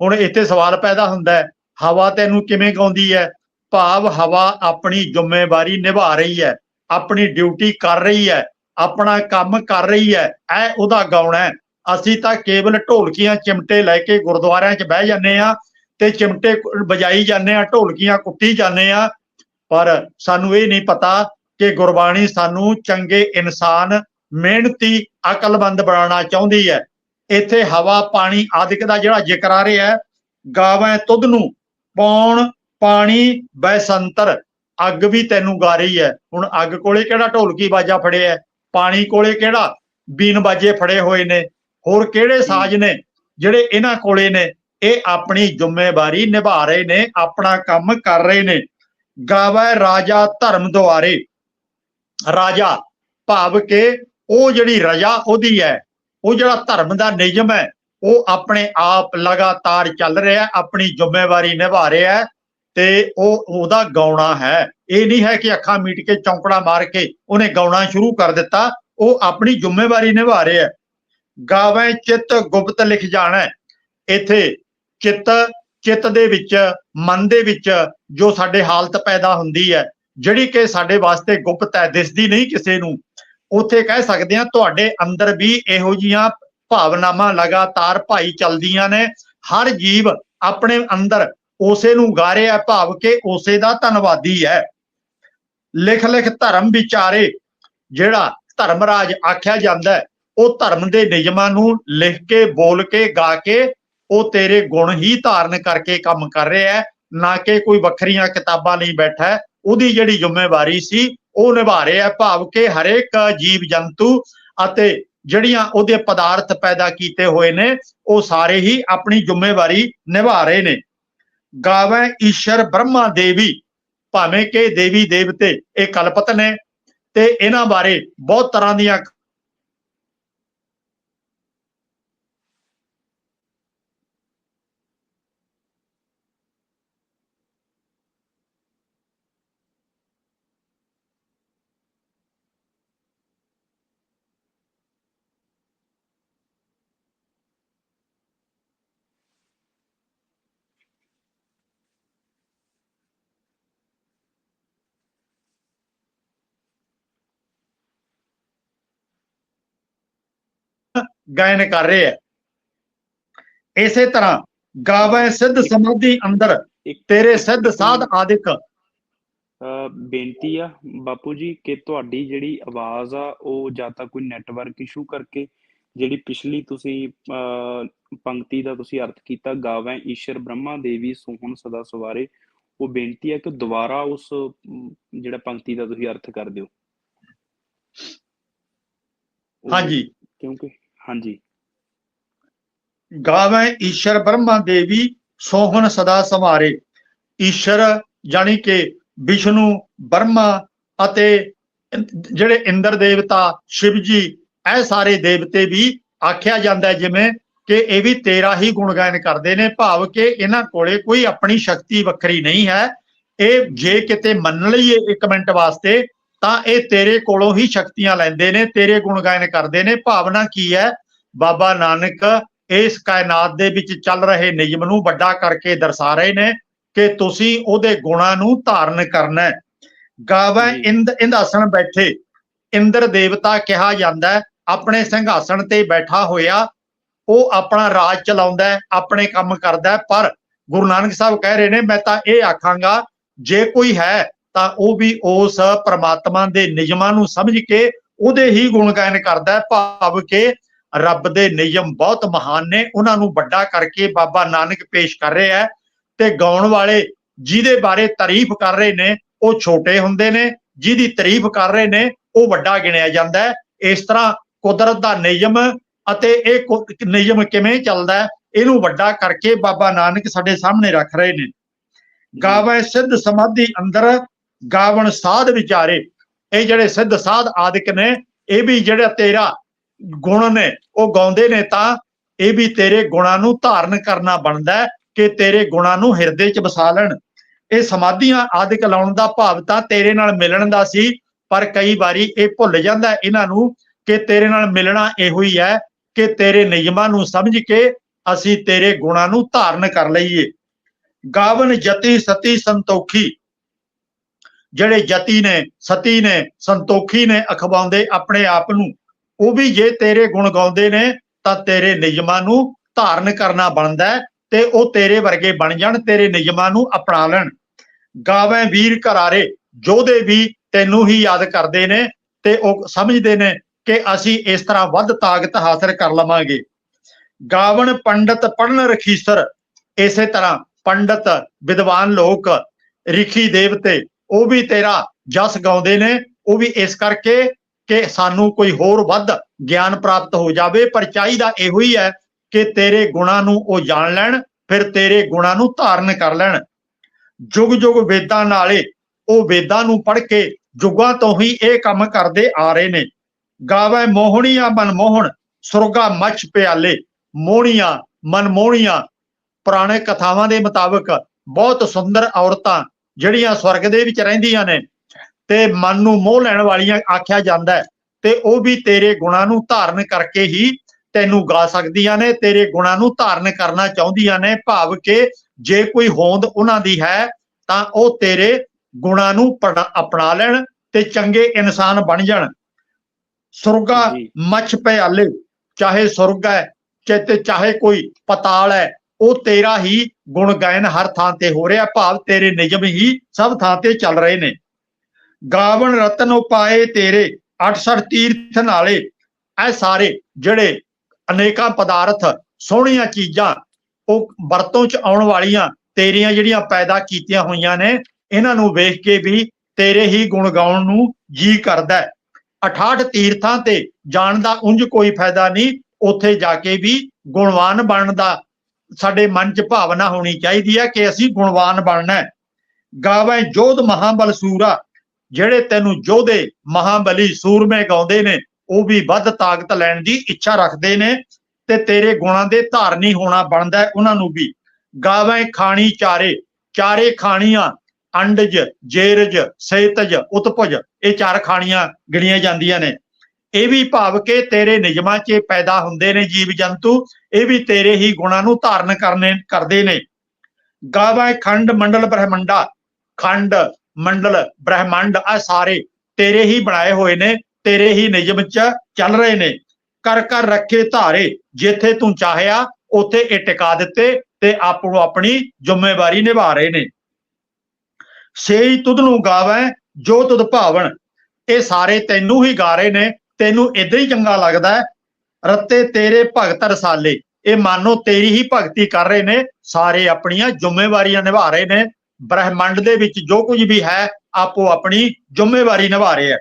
ਹੁਣ ਇੱਥੇ ਸਵਾਲ ਪੈਦਾ ਹੁੰਦਾ ਹੈ, ਹਵਾ ਤੈਨੂੰ ਕਿਵੇਂ ਗਾਉਂਦੀ ਹੈ? ਭਾਵ ਹਵਾ ਆਪਣੀ ਜ਼ਿੰਮੇਵਾਰੀ ਨਿਭਾ ਰਹੀ ਹੈ, ਆਪਣੀ ਡਿਊਟੀ ਕਰ ਰਹੀ ਹੈ, ਆਪਣਾ ਕੰਮ ਕਰ ਰਹੀ ਹੈ, ਇਹ ਉਹਦਾ ਗਾਉਣਾ ਅਸੀਂ ਤਾਂ ਕੇਵਲ ਢੋਲਕੀਆਂ, ਚਿਮਟੇ ਲੈ ਕੇ ਗੁਰਦੁਆਰਿਆਂ 'ਚ ਬਹਿ ਜਾਂਦੇ ਆ ਤੇ ਚਿਮਟੇ ਵਜਾਈ ਜਾਂਦੇ ਆ, ਢੋਲਕੀਆਂ ਕੁੱਟੀ ਜਾਂਦੇ ਆ। ਪਰ ਸਾਨੂੰ ਇਹ ਨਹੀਂ ਪਤਾ ਕਿ ਗੁਰਬਾਣੀ ਸਾਨੂੰ ਚੰਗੇ ਇਨਸਾਨ, ਮਿਹਨਤੀ ਅਕਲਬੰਦ ਬਣਾਉਣਾ ਚਾਹੁੰਦੀ ਹੈ। ਇੱਥੇ ਹਵਾ, ਪਾਣੀ ਆਦਿਕ ਦਾ ਜਿਹੜਾ ਜ਼ਿਕਰ ਆ ਰਿਹਾ ਹੈ, ਗਾਵੇਂ ਤੁਧ ਨੂੰ ਪੌਣ ਪਾਣੀ ਬੈਸੰਤਰ, ਅੱਗ ਵੀ ਤੈਨੂੰ ਗਾ ਰਹੀ ਹੈ। ਹੁਣ ਅੱਗ ਕੋਲੇ ਕਿਹੜਾ ਢੋਲਕੀ ਬਾਜਾ ਫੜਿਆ ਪਾਣੀ ਕੋਲੇ ਕਿਹੜਾ ਬੀਨ ਬਾਜੇ ਫੜੇ ਹੋਏ ਨੇ? ਹੋਰ ਕਿਹੜੇ ਸਾਜ਼ ਨੇ ਜਿਹੜੇ ਇਹਨਾਂ ਕੋਲੇ ਨੇ? ਇਹ ਆਪਣੀ ਜ਼ਿੰਮੇਵਾਰੀ ਨਿਭਾ ਰਹੇ ਨੇ, ਆਪਣਾ ਕੰਮ ਕਰ ਰਹੇ ਨੇ। ਗਾਵੇ ਰਾਜਾ ਧਰਮ ਦੁਆਰੇ। ਰਾਜਾ ਭਾਵ ਕਿ ਉਹ ਜਿਹੜੀ ਰਜਾ ਉਹਦੀ ਹੈ, ਉਹ ਜਿਹੜਾ ਧਰਮ ਦਾ ਨਿਯਮ ਹੈ, ਉਹ ਆਪਣੇ ਆਪ ਲਗਾਤਾਰ ਚੱਲ ਰਿਹਾ, ਆਪਣੀ ਜ਼ਿੰਮੇਵਾਰੀ ਨਿਭਾ ਰਿਹਾ ਤੇ ਉਹ ਉਹਦਾ ਗਾਉਣਾ ਹੈ। ਇਹ ਨਹੀਂ ਹੈ ਕਿ ਅੱਖਾਂ ਮੀਟ ਕੇ ਚੌਂਕੜਾ ਮਾਰ ਕੇ ਉਹਨੇ ਗਾਉਣਾ ਸ਼ੁਰੂ ਕਰ ਦਿੱਤਾ, ਉਹ ਆਪਣੀ ਜ਼ਿੰਮੇਵਾਰੀ ਨਿਭਾ ਰਿਹਾ ਹੈ। ਗਾਵੇਂ ਚਿੱਤ ਗੁਪਤ ਲਿਖ ਜਾਣਾ। ਇੱਥੇ ਚਿੱਤ ਚਿੱਤ ਦੇ ਵਿੱਚ ਮਨ ਦੇ ਵਿੱਚ ਜੋ ਸਾਡੇ ਹਾਲਤ ਪੈਦਾ ਹੁੰਦੀ ਹੈ ਜਿਹੜੀ ਕਿ ਸਾਡੇ ਵਾਸਤੇ ਗੁਪਤ ਹੈ ਦਿਸਦੀ ਨਹੀਂ ਕਿਸੇ ਨੂੰ ਉੱਥੇ ਕਹਿ ਸਕਦੇ ਹਾਂ ਤੁਹਾਡੇ ਅੰਦਰ ਵੀ ਇਹੋ ਜੀਆਂ ਭਾਵਨਾਵਾਂ ਲਗਾਤਾਰ ਭਾਈ ਚੱਲਦੀਆਂ ਨੇ ਹਰ ਜੀਵ ਆਪਣੇ ਅੰਦਰ ਉਸੇ ਨੂੰ ਗਾ ਰਿਹਾ ਹੈ, ਭਾਵ ਕਿ ਉਸੇ ਦਾ ਧੰਨਵਾਦੀ ਹੈ। ਲਿਖ ਲਿਖ ਧਰਮ ਵਿਚਾਰੇ ਜਿਹੜਾ ਧਰਮ ਰਾਜ ਆਖਿਆ ਜਾਂਦਾ ਹੈ ਉਹ ਧਰਮ ਦੇ ਨਿਯਮਾਂ ਨੂੰ ਲਿਖ ਕੇ ਬੋਲ ਕੇ ਗਾ ਕੇ ਉਹ ਤੇਰੇ ਗੁਣ ਹੀ ਧਾਰਨ ਕਰਕੇ ਕੰਮ ਕਰ ਰਿਹਾ ਹੈ, ਨਾ ਕਿ ਕੋਈ ਵੱਖਰੀਆਂ ਕਿਤਾਬਾਂ ਲਈ ਬੈਠਾ ਉਹਦੀ ਜਿਹੜੀ ਜ਼ਿੰਮੇਵਾਰੀ ਸੀ, ਉਹ ਨਿਭਾ ਰਿਹਾ ਹੈ, ਭਾਵ ਕਿ ਹਰੇਕ ਜੀਵ ਜੰਤੂ ਅਤੇ ਜਿਹੜੀਆਂ ਉਹਦੇ ਪਦਾਰਥ ਪੈਦਾ ਕੀਤੇ ਹੋਏ ਨੇ, ਉਹ ਸਾਰੇ ਹੀ ਆਪਣੀ ਜ਼ਿੰਮੇਵਾਰੀ ਨਿਭਾ ਰਹੇ ਨੇ। ਗਾਵੇਂ ਈਸ਼ਰ ਬ੍ਰਹਮਾ ਦੇਵੀ, ਭਾਵੇਂ ਕਿ ਦੇਵੀ ਦੇਵਤੇ ਇਹ ਕਲਪਤ ਨੇ ਤੇ ਇਹਨਾਂ ਬਾਰੇ ਬਹੁਤ ਤਰ੍ਹਾਂ ਦੀਆਂ ਗਾਇਨ ਕਰ ਰਹੇ ਹੈ। ਇਸੇ ਤਰ੍ਹਾਂ ਗਾਵੇ ਸਿੱਧ ਸਮਾਧੀ ਅੰਦਰ ਤੇਰੇ ਸਿੱਧ ਸਾਧ ਆਦਿਕ। ਬੇਨਤੀ ਆ ਬਾਪੂ ਜੀ ਕਿ ਤੁਹਾਡੀ ਜਿਹੜੀ ਆਵਾਜ਼ ਆ ਉਹ ਜਾਂ ਤਾਂ ਕੋਈ ਨੈਟਵਰਕ ਇਸ਼ੂ ਕਰਕੇ ਜਿਹੜੀ ਪਿਛਲੀ ਤੁਸੀਂ ਪੰਕਤੀ ਦਾ ਤੁਸੀਂ ਅਰਥ ਕੀਤਾ ਗਾਵੇਂ ਈਸ਼ਰ ਬ੍ਰਹਮਾ ਦੇਵੀ ਸੁਹਣ ਸਦਾ ਸਵਾਰੇ ਉਹ ਬੇਨਤੀ ਹੈ ਕਿ ਦੁਬਾਰਾ ਉਸ ਜਿਹੜਾ ਪੰਕਤੀ ਦਾ ਤੁਸੀਂ ਅਰਥ ਕਰ ਦਿਓ। ਹਾਂਜੀ। ਕਿਉਂਕਿ ਹਾਂਜੀ। ਗਾਵੇਂ ਈਸ਼ਰ ਬ੍ਰਹਮਾ ਦੇਵੀ, ਸੋਹਣ ਸਦਾ ਸਮਾਰੇ ਈਸ਼ਰ ਜਾਣੀ ਕਿ ਵਿਸ਼ਨੂੰ, ਬ੍ਰਹਮਾ ਅਤੇ ਜਿਹੜੇ ਇੰਦਰ ਦੇਵਤਾ ਸ਼ਿਵ ਜੀ, ਇਹ ਸਾਰੇ ਦੇਵਤੇ ਵੀ ਆਖਿਆ ਜਾਂਦਾ ਜਿਵੇਂ ਕਿ ਇਹ ਵੀ ਤੇਰਾ ਹੀ ਗੁਣਗਾਨ ਕਰਦੇ ਨੇ, ਭਾਵ ਕਿ ਇਹਨਾਂ ਕੋਲੇ ਕੋਈ ਆਪਣੀ ਸ਼ਕਤੀ ਵੱਖਰੀ ਨਹੀਂ ਹੈ। ਇਹ ਜੇ ਕਿਤੇ ਮੰਨ ਲਈਏ ਇੱਕ ਮਿੰਟ ਵਾਸਤੇ ਤਾਂ ਇਹ ਤੇਰੇ ਕੋਲੋਂ ਹੀ ਸ਼ਕਤੀਆਂ ਲੈਂਦੇ ਨੇ ਤੇਰੇ ਗੁਣਗਾਨ ਕਰਦੇ ਨੇ। ਭਾਵਨਾ ਕੀ ਹੈ? ਬਾਬਾ ਨਾਨਕ ਇਸ ਕਾਇਨਾਤ ਦੇ ਵਿੱਚ ਚੱਲ ਰਹੇ ਨਿਯਮ ਨੂੰ ਵੱਡਾ ਕਰਕੇ ਦਰਸਾ ਰਹੇ ਨੇ ਕਿ ਤੁਸੀਂ ਉਹਦੇ ਗੁਣਾਂ ਨੂੰ ਧਾਰਨ ਕਰਨਾ ਹੈ। ਗਾਵੇਂ। ਇੰਦ ਇੰਦਾਸਣ ਬੈਠੇ। ਇੰਦਰ ਦੇਵਤਾ ਕਿਹਾ ਜਾਂਦਾ ਆਪਣੇ ਸਿੰਘਾਸਣ ਤੇ ਬੈਠਾ ਹੋਇਆ ਉਹ ਆਪਣਾ ਰਾਜ ਚਲਾਉਂਦਾ ਆਪਣੇ ਕੰਮ ਕਰਦਾ ਪਰ ਗੁਰੂ ਨਾਨਕ ਸਾਹਿਬ ਕਹਿ ਰਹੇ ਨੇ ਮੈਂ ਤਾਂ ਇਹ ਆਖਾਂਗਾ ਜੇ ਕੋਈ ਹੈ ਤਾਂ ਉਹ ਵੀ ਉਸ ਪ੍ਰਮਾਤਮਾ ਦੇ ਨਿਯਮਾਂ ਨੂੰ ਸਮਝ ਕੇ ਉਹਦੇ ਹੀ ਗੁਣਗਾਨ ਕਰਦਾ ਹੈ ਭਾਵ ਕਿ ਰੱਬ ਦੇ ਨਿਯਮ ਬਹੁਤ ਮਹਾਨ ਨੇ ਉਹਨਾਂ ਨੂੰ ਵੱਡਾ ਕਰਕੇ ਬਾਬਾ ਨਾਨਕ ਪੇਸ਼ ਕਰ ਰਿਹਾ ਹੈ ਤੇ ਗਾਉਣ ਵਾਲੇ ਜਿਹਦੇ ਬਾਰੇ ਤਾਰੀਫ ਕਰ ਰਹੇ ਨੇ ਉਹ ਛੋਟੇ ਹੁੰਦੇ ਨੇ ਜਿਹਦੀ ਤਾਰੀਫ ਕਰ ਰਹੇ ਨੇ ਉਹ ਵੱਡਾ ਗਿਣਿਆ ਜਾਂਦਾ ਹੈ। ਇਸ ਤਰ੍ਹਾਂ ਕੁਦਰਤ ਦਾ ਨਿਯਮ ਅਤੇ ਇਹ ਨਿਯਮ ਕਿਵੇਂ ਚੱਲਦਾ ਇਹਨੂੰ ਵੱਡਾ ਕਰਕੇ ਬਾਬਾ ਨਾਨਕ ਸਾਡੇ ਸਾਹਮਣੇ ਰੱਖ ਰਹੇ ਨੇ। ਗਾਵੇਂ ਸਿੱਧ ਸਮਾਧੀ ਅੰਦਰ ਗਾਵਣ ਸਾਧ ਵਿਚਾਰੇ। ਇਹ ਜਿਹੜੇ ਸਿੱਧ ਸਾਧ ਆਦਿਕ ਨੇ, ਇਹ ਵੀ ਜਿਹੜਾ ਤੇਰਾ ਗੁਣ ਨੇ, ਉਹ ਗਾਉਂਦੇ ਨੇ ਤਾਂ ਇਹ ਵੀ ਤੇਰੇ ਗੁਣਾਂ ਨੂੰ ਧਾਰਨ ਕਰਨਾ ਬਣਦਾ ਕਿ ਤੇਰੇ ਗੁਣਾਂ ਨੂੰ ਹਿਰਦੇ 'ਚ ਵਸਾ ਲੈਣ। ਇਹ ਸਮਾਧੀਆਂ ਆਦਿਕ ਲਾਉਣ ਦਾ ਭਾਵ ਤਾਂ ਤੇਰੇ ਨਾਲ ਮਿਲਣ ਦਾ ਸੀ, ਪਰ ਕਈ ਵਾਰੀ ਇਹ ਭੁੱਲ ਜਾਂਦਾ ਇਹਨਾਂ ਨੂੰ ਕਿ ਤੇਰੇ ਨਾਲ ਮਿਲਣਾ ਇਹੋ ਹੀ ਹੈ ਕਿ ਤੇਰੇ ਨਿਯਮਾਂ ਨੂੰ ਸਮਝ ਕੇ ਅਸੀਂ ਤੇਰੇ ਗੁਣਾਂ ਨੂੰ ਧਾਰਨ ਕਰ ਲਈਏ। ਗਾਵਨ ਜਤੀ ਸਤੀ ਸੰਤੋਖੀ ਜਿਹੜੇ ਜਤੀ ਨੇ, ਸਤੀ ਨੇ, ਸੰਤੋਖੀ ਨੇ ਅਖਵਾਉਂਦੇ ਆਪਣੇ ਆਪ ਨੂੰ, ਉਹ ਵੀ ਜੇ ਤੇਰੇ ਗੁਣ ਗਾਉਂਦੇ ਨੇ, ਤਾਂ ਤੇਰੇ ਨਿਯਮਾਂ ਨੂੰ ਧਾਰਨ ਕਰਨਾ ਬਣਦਾ ਤੇ ਉਹ ਤੇਰੇ ਵਰਗੇ ਬਣ ਜਾਣ, ਤੇਰੇ ਨਿਯਮਾਂ ਨੂੰ ਅਪਣਾ ਲੈਣ। ਗਾਵੇਂ ਵੀਰ ਘਰਾਰੇ, ਜੋਧੇ ਵੀ ਤੈਨੂੰ ਹੀ ਯਾਦ ਕਰਦੇ ਨੇ ਤੇ ਉਹ ਸਮਝਦੇ ਨੇ ਕਿ ਅਸੀਂ ਇਸ ਤਰ੍ਹਾਂ ਵੱਧ ਤਾਕਤ ਹਾਸਲ ਕਰ ਲਵਾਂਗੇ। ਗਾਵਣ ਪੰਡਤ ਪੜਨ ਰਖੀਸਰ, ਇਸੇ ਤਰ੍ਹਾਂ ਪੰਡਤ ਵਿਦਵਾਨ ਲੋਕ, ਰਿਖੀ ਦੇਵਤੇ ਉਹ ਵੀ ਤੇਰਾ ਜਸ ਗਾਉਂਦੇ ਨੇ, ਉਹ ਵੀ ਇਸ ਕਰਕੇ ਕਿ ਸਾਨੂੰ ਕੋਈ ਹੋਰ ਵੱਧ ਗਿਆਨ ਪ੍ਰਾਪਤ ਹੋ ਜਾਵੇ, ਪਰ ਚਾਹੀਦਾ ਇਹੋ ਹੀ ਹੈ ਕਿ ਤੇਰੇ ਗੁਣਾਂ ਨੂੰ ਉਹ ਜਾਣ ਲੈਣ, ਫਿਰ ਤੇਰੇ ਗੁਣਾਂ ਨੂੰ ਧਾਰਨ ਕਰ ਲੈਣ। ਜੁਗ ਜੁਗ ਵੇਦਾਂ ਨਾਲੇ ਉਹ ਵੇਦਾਂ ਨੂੰ ਪੜ੍ਹ ਕੇ ਜੁਗਾਂ ਤੋਂ ਹੀ ਇਹ ਕੰਮ ਕਰਦੇ ਆ ਰਹੇ ਨੇ। ਗਾਵੇ ਮੋਹਣੀਆਂ ਮਨਮੋਹਣ ਸੁਰਗਾ ਮੱਛ ਪਿਆਲੇ। ਮੋਹਣੀਆਂ ਮਨਮੋਹਣੀਆਂ ਪੁਰਾਣੇ ਕਥਾਵਾਂ ਦੇ ਮੁਤਾਬਕ ਬਹੁਤ ਸੁੰਦਰ ਔਰਤਾਂ ਜਿਹੜੀਆਂ ਸਵਰਗ ਦੇ ਵਿੱਚ ਰਹਿੰਦੀਆਂ ਨੇ ਤੇ ਮਨ ਨੂੰ ਮੋਹ ਲੈਣ ਵਾਲੀਆਂ ਆਖਿਆ ਜਾਂਦਾ ਹੈ ਤੇ ਉਹ ਵੀ ਤੇਰੇ ਗੁਣਾਂ ਨੂੰ ਧਾਰਨ ਕਰਕੇ ਹੀ ਤੈਨੂੰ ਗਾ ਸਕਦੀਆਂ ਨੇ ਤੇਰੇ ਗੁਣਾਂ ਨੂੰ ਧਾਰਨ ਕਰਨਾ ਚਾਹੁੰਦੀਆਂ ਨੇ ਭਾਵ ਕਿ ਜੇ ਕੋਈ ਹੋਂਦ ਉਹਨਾਂ ਦੀ ਹੈ ਤਾਂ ਉਹ ਤੇਰੇ ਗੁਣਾਂ ਨੂੰ ਅਪਣਾ ਲੈਣ ਤੇ ਚੰਗੇ ਇਨਸਾਨ ਬਣ ਜਾਣ ਸੁਰਗਾ। ਮੱਛ ਪਿਆਲੇ ਚਾਹੇ ਸੁਰਗ ਹੈ ਚਾਹੇ ਕੋਈ ਪਤਾਲ ਹੈ ਉਹ ਤੇਰਾ ਹੀ ਗੁਣ ਗਾਇਨ ਹਰ ਥਾਂ ਤੇ ਹੋ ਰਿਹਾ, ਭਾਵ ਤੇਰੇ ਨਿਯਮ ਹੀ ਸਭ ਥਾਂ ਤੇ ਚੱਲ ਰਹੇ ਨੇ। ਗਾਵਣ ਰਤਨ ਉਪਾਏ ਤੇਰੇ 68 ਤੀਰਥ ਨਾਲੇ। ਇਹ ਸਾਰੇ ਜਿਹੜੇ ਅਨੇਕਾਂ ਪਦਾਰਥ, ਸੋਹਣੀਆਂ ਚੀਜ਼ਾਂ, ਉਹ ਵਰਤੋਂ ਚ ਆਉਣ ਵਾਲੀਆਂ, ਤੇਰੀਆਂ ਜਿਹੜੀਆਂ ਪੈਦਾ ਕੀਤੀਆਂ ਹੋਈਆਂ ਨੇ, ਇਹਨਾਂ ਨੂੰ ਵੇਖ ਕੇ ਵੀ ਤੇਰੇ ਹੀ ਗੁਣ ਗਾਉਣ ਨੂੰ ਜੀ ਕਰਦਾ ਹੈ। 68 ਤੀਰਥਾਂ ਤੇ ਜਾਣ ਦਾ ਉਂਝ ਕੋਈ ਫਾਇਦਾ ਨਹੀਂ, ਉੱਥੇ ਜਾ ਕੇ ਵੀ ਗੁਣਵਾਨ ਬਣਨ ਦਾ ਸਾਡੇ ਮਨ 'ਚ ਭਾਵਨਾ ਹੋਣੀ ਚਾਹੀਦੀ ਹੈ ਕਿ ਅਸੀਂ ਗੁਣਵਾਨ ਬਣਨਾ ਹੈ। ਗਾਵੇਂ ਜੋਧ ਮਹਾਬਲ ਸੂਰਾ ਜਿਹੜੇ ਤੈਨੂੰ ਯੋਧੇ ਮਹਾਬਲੀ ਸੂਰਮੇ ਗਾਉਂਦੇ ਨੇ, ਉਹ ਵੀ ਵੱਧ ਤਾਕਤ ਲੈਣ ਦੀ ਇੱਛਾ ਰੱਖਦੇ ਨੇ ਤੇ ਤੇਰੇ ਗੁਣਾਂ ਦੇ ਧਾਰਨੀ ਹੋਣਾ ਬਣਦਾ ਉਹਨਾਂ ਨੂੰ ਵੀ। ਗਾਵੇਂ ਖਾਣੀ ਚਾਰੇ ਚਾਰੇ ਖਾਣੀਆਂ, ਅੰਡਜ, ਜੇਰਜ, ਸੇਤਜ, ਉਤਪਜ, ਇਹ ਚਾਰ ਖਾਣੀਆਂ ਗਿਣੀਆਂ ਜਾਂਦੀਆਂ ਨੇ। ਇਹ ਵੀ ਭਾਵ ਕਿ ਤੇਰੇ ਨਿਯਮਾਂ 'ਚ ਪੈਦਾ ਹੁੰਦੇ ਨੇ ਜੀਵ ਜੰਤੂ, ਇਹ ਵੀ ਤੇਰੇ ਹੀ ਗੁਣਾਂ ਨੂੰ ਧਾਰਨ ਕਰਨੇ, ਕਰਦੇ ਨੇ। ਗਾਵਾਂ ਖੰਡ ਮੰਡਲ ਬ੍ਰਹਮੰਡਾ, ਖੰਡ ਮੰਡਲ ਬ੍ਰਹਮੰਡ ਆ ਸਾਰੇ ਤੇਰੇ ਹੀ ਬਣਾਏ ਹੋਏ ਨੇ, ਤੇਰੇ ਹੀ ਨਿਯਮ 'ਚ ਚੱਲ ਰਹੇ ਨੇ। ਕਰ ਕਰ ਰੱਖੇ ਧਾਰੇ, ਜਿੱਥੇ ਤੂੰ ਚਾਹਿਆ, ਉੱਥੇ ਇਹ ਟਿਕਾ ਦਿੱਤੇ ਤੇ ਆਪ ਆਪਣੀ ਜ਼ਿੰਮੇਵਾਰੀ ਨਿਭਾ ਰਹੇ ਨੇ। ਸੇਈ ਤੁਧ ਨੂੰ ਗਾਵੇਂ, ਜੋ ਤੁਧ ਭਾਵਨ ਇਹ ਸਾਰੇ ਤੈਨੂੰ ਹੀ ਗਾ ਰਹੇ ਨੇ। ਤੈਨੂੰ ਇਦਾਂ ਹੀ ਚੰਗਾ ਲੱਗਦਾ ਹੈ। ਰੱਤੇ ਤੇਰੇ ਭਗਤ ਰਸਾਲੇ। ਇਹ ਮਾਨੋ ਤੇਰੀ ਹੀ ਭਗਤੀ ਕਰ ਰਹੇ ਨੇ। ਸਾਰੇ ਆਪਣੀਆਂ ਜ਼ਿੰਮੇਵਾਰੀਆਂ ਨਿਭਾ ਰਹੇ ਨੇ। ਬ੍ਰਹਿਮੰਡ ਦੇ ਵਿੱਚ ਜੋ ਕੁਝ ਵੀ ਹੈ, ਆਪੋ ਆਪਣੀ ਜ਼ਿੰਮੇਵਾਰੀ ਨਿਭਾ ਰਹੇ ਹੈ।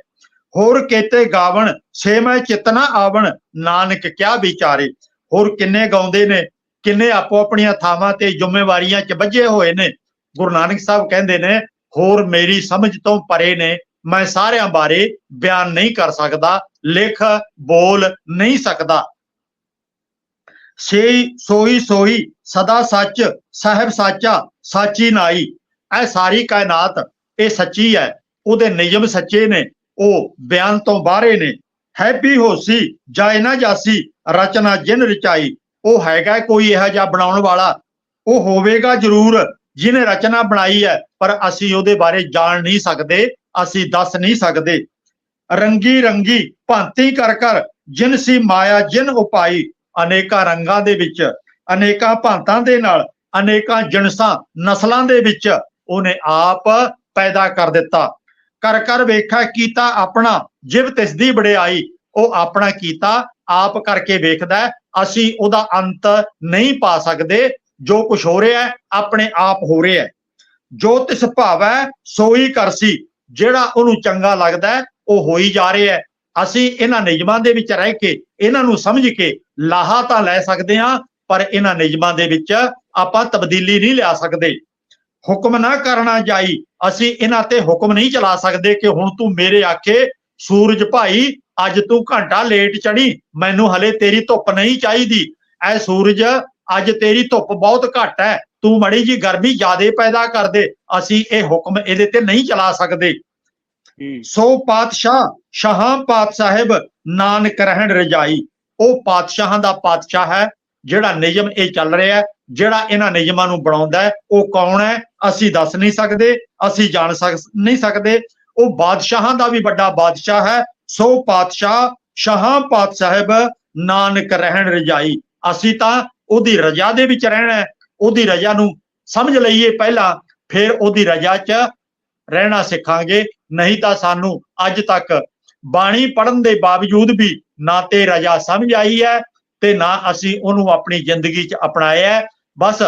ਹੋਰ ਕੇਤੇ ਗਾਵਣ ਸੇ ਮੈਂ ਚਿਤਨਾ ਆਵਣ, ਨਾਨਕ ਕਿਆ ਵਿਚਾਰੇ। ਹੋਰ ਕਿੰਨੇ ਗਾਉਂਦੇ ਨੇ, ਕਿੰਨੇ ਆਪੋ ਆਪਣੀਆਂ ਥਾਵਾਂ ਤੇ ਜ਼ਿੰਮੇਵਾਰੀਆਂ 'ਚ ਵੱਜੇ ਹੋਏ ਨੇ। ਗੁਰੂ ਨਾਨਕ ਸਾਹਿਬ ਕਹਿੰਦੇ ਨੇ, ਹੋਰ ਮੇਰੀ ਸਮਝ ਤੋਂ ਪਰੇ ਨੇ। ਮੈਂ ਸਾਰਿਆਂ ਬਾਰੇ ਬਿਆਨ ਨਹੀਂ ਕਰ ਸਕਦਾ, ਲਿਖ ਬੋਲ ਨਹੀਂ ਸਕਦਾ। ਸੇਈ ਸੋਈ ਸੋਈ, ਸਦਾ ਸੱਚ, ਸਾਹਿਬ ਸਾਚਾ, ਸਾਚੀ ਨਾਈ। ਇਹ ਸਾਰੀ ਕਾਇਨਾਤ ਇਹ ਸੱਚੀ ਹੈ, ਉਹਦੇ ਨਿਯਮ ਸੱਚੇ ਨੇ, ਉਹ ਬਿਆਨ ਤੋਂ ਬਾਹਰੇ ਨੇ। ਹੈਪੀ ਹੋਸੀ ਜਾਏ ਨਾ ਜਾਸੀ, ਰਚਨਾ ਜਿਨ ਰਚਾਈ, ਉਹ ਹੈਗਾ ਕੋਈ ਇਹੋ ਜਿਹਾ ਬਣਾਉਣ ਵਾਲਾ। ਉਹ ਹੋਵੇਗਾ ਜ਼ਰੂਰ ਜਿਹਨੇ ਰਚਨਾ ਬਣਾਈ ਹੈ, ਪਰ ਅਸੀਂ ਉਹਦੇ ਬਾਰੇ ਜਾਣ ਨਹੀਂ ਸਕਦੇ, ਅਸੀਂ ਦੱਸ ਨਹੀਂ ਸਕਦੇ। ਰੰਗੀ ਰੰਗੀ ਭਾਂਤੀ ਕਰ ਕਰ ਜਿਨ ਸੀ ਮਾਇਆ, ਜਿਨ ਉਪਾਈ, ਅਨੇਕਾਂ ਰੰਗਾਂ ਦੇ ਵਿੱਚ, ਅਨੇਕਾਂ ਭਾਂਤਾਂ ਦੇ ਨਾਲ, ਅਨੇਕਾਂ ਜਿਨਸਾਂ ਨਸਲਾਂ ਦੇ ਵਿੱਚ ਉਹਨੇ ਆਪ ਪੈਦਾ ਕਰ ਦਿੱਤਾ। ਕਰ ਕਰ ਵੇਖਾ ਕੀਤਾ ਆਪਣਾ, ਜਿਵ ਤਿਸ ਦੀ ਵਡਿਆਈ, ਉਹ ਆਪਣਾ ਕੀਤਾ, ਆਪ ਕਰਕੇ ਵੇਖਦਾ ਅਸੀਂ ਉਹਦਾ ਅੰਤ ਨਹੀਂ ਪਾ ਸਕਦੇ ਜੋ ਕੁਝ ਹੋ ਰਿਹਾ ਹੈ, ਆਪਣੇ ਆਪ ਹੋ ਰਿਹਾ ਹੈ। ਜੋ ਤਿਸ ਭਾਵੈ ਸੋਈ ਕਰਸੀ ਜਿਹੜਾ ਉਹਨੂੰ ਚੰਗਾ ਲੱਗਦਾ ਹੈ, ਉਹ ਹੋਈ ਜਾ ਰਿਹਾ ਹੈ। ਅਸੀਂ ਇਹਨਾਂ ਨਿਯਮਾਂ ਦੇ ਵਿੱਚ ਰਹਿ ਕੇ, ਇਹਨਾਂ ਨੂੰ ਸਮਝ ਕੇ ਲਾਹਾ ਤਾਂ ਲੈ ਸਕਦੇ ਹਾਂ, ਪਰ ਇਹਨਾਂ ਨਿਯਮਾਂ ਦੇ ਵਿੱਚ ਆਪਾਂ ਤਬਦੀਲੀ ਨਹੀਂ ਲਿਆ ਸਕਦੇ। ਹੁਕਮ ਨਾ ਕਰਨਾ ਜਾਈ। ਅਸੀਂ ਇਹਨਾਂ ਤੇ ਹੁਕਮ ਨਹੀਂ ਚਲਾ ਸਕਦੇ ਕਿ ਹੁਣ ਤੂੰ ਮੇਰੇ ਆਖੇ, ਸੂਰਜ ਭਾਈ, ਅੱਜ ਤੂੰ ਘੰਟਾ ਲੇਟ ਚੜੀ ਮੈਨੂੰ ਹਲੇ ਤੇਰੀ ਧੁੱਪ ਨਹੀਂ ਚਾਹੀਦੀ। ਐ ਸੂਰਜ ਅੱਜ ਤੇਰੀ ਧੁੱਪ ਬਹੁਤ ਘੱਟ ਹੈ। ਤੂੰ ਮੜੀ ਜੀ ਗਰਮੀ ਜ਼ਿਆਦੇ ਪੈਦਾ ਕਰ ਦੇ। ਅਸੀਂ ਇਹ ਹੁਕਮ ਇਹਦੇ ਤੇ ਨਹੀਂ ਚਲਾ ਸਕਦੇ। ਸੋ ਪਾਤਸ਼ਾਹ ਸ਼ਾਹਾਂ ਪਾਤ ਸਾਹਿਬ ਨਾਨਕ ਰਹਿਣ ਰਜਾਈ। ਉਹ ਪਾਤਸ਼ਾਹਾਂ ਦਾ ਪਾਤਸ਼ਾਹ ਹੈ ਜਿਹੜਾ ਨਿਯਮ ਇਹ ਚੱਲ ਰਿਹਾ ਹੈ ਜਿਹੜਾ ਇਹਨਾਂ ਨਿਯਮਾਂ ਨੂੰ ਬਣਾਉਂਦਾ ਹੈ ਉਹ ਕੌਣ ਹੈ? ਅਸੀਂ ਦੱਸ ਨਹੀਂ ਸਕਦੇ ਅਸੀਂ ਜਾਣ ਸਕ ਨਹੀਂ ਸਕਦੇ। ਉਹ ਬਾਦਸ਼ਾਹਾਂ ਦਾ ਵੀ ਵੱਡਾ ਬਾਦਸ਼ਾਹ ਹੈ। ਸੋ ਪਾਤਸ਼ਾਹ ਸ਼ਾਹਾਂ ਪਾਤ ਸਾਹਿਬ ਨਾਨਕ ਰਹਿਣ ਰਜਾਈ। ਅਸੀਂ ਤਾਂ ਉਹਦੀ ਰਜਾ ਦੇ ਵਿੱਚ ਰਹਿਣਾ ਉਹਦੀ ਰਜਾ ਨੂੰ ਸਮਝ ਲਈਏ ਪਹਿਲਾਂ, ਫਿਰ ਉਹਦੀ ਰਜਾ 'ਚ ਰਹਿਣਾ ਸਿੱਖਾਂਗੇ, ਨਹੀਂ ਤਾਂ ਸਾਨੂੰ ਅੱਜ ਤੱਕ ਬਾਣੀ ਪੜਨ ਦੇ ਬਾਵਜੂਦ ਵੀ ਨਾ ਤੇ ਰਜਾ ਸਮਝ ਆਈ ਹੈ ਤੇ ਨਾ ਅਸੀਂ ਉਹਨੂੰ ਆਪਣੀ ਜ਼ਿੰਦਗੀ 'ਚ ਅਪਣਾਇਆ ਬਸ